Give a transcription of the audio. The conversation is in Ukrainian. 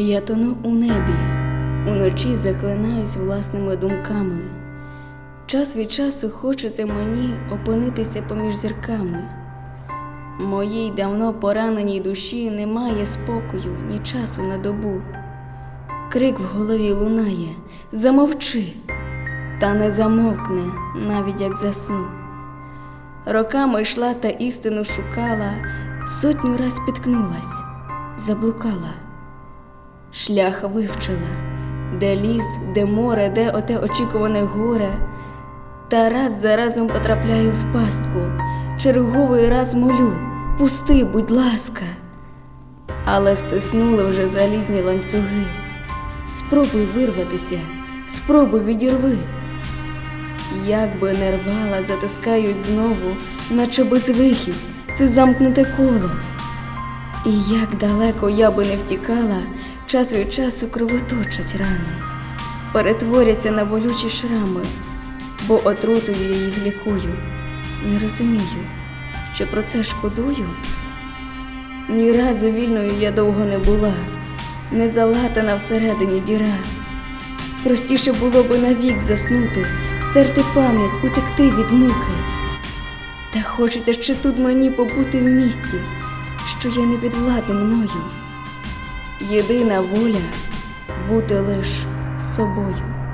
Я тону у небі, уночі заклинаюсь власними думками. Час від часу хочеться мені опинитися поміж зірками. Моїй давно пораненій душі немає спокою ні часу на добу. Крик в голові лунає Замовчи, та не замовкне, навіть як засну. Роками йшла та істину шукала, сотню раз спіткнулась, заблукала. Шлях вивчила, де ліс, де море, де оте очікуване горе. Та раз за разом потрапляю в пастку, черговий раз молю, пусти, будь ласка. Але стиснули вже залізні ланцюги. Спробуй вирватися, спробуй відірви. Як би не рвала, затискають знову, наче безвихідь, це замкнуте коло. І як далеко я би не втікала, час від часу кровоточать рани, перетворяться на болючі шрами, бо отрутою я їх лікую. Не розумію, чи про це шкодую? Ні разу вільною я довго не була, не залатана всередині діра. Простіше було би навік заснути, стерти пам'ять, утекти від муки. Та хочеться ще тут мені побути в місті, що є непідвладним мною. Єдина воля бути лиш собою.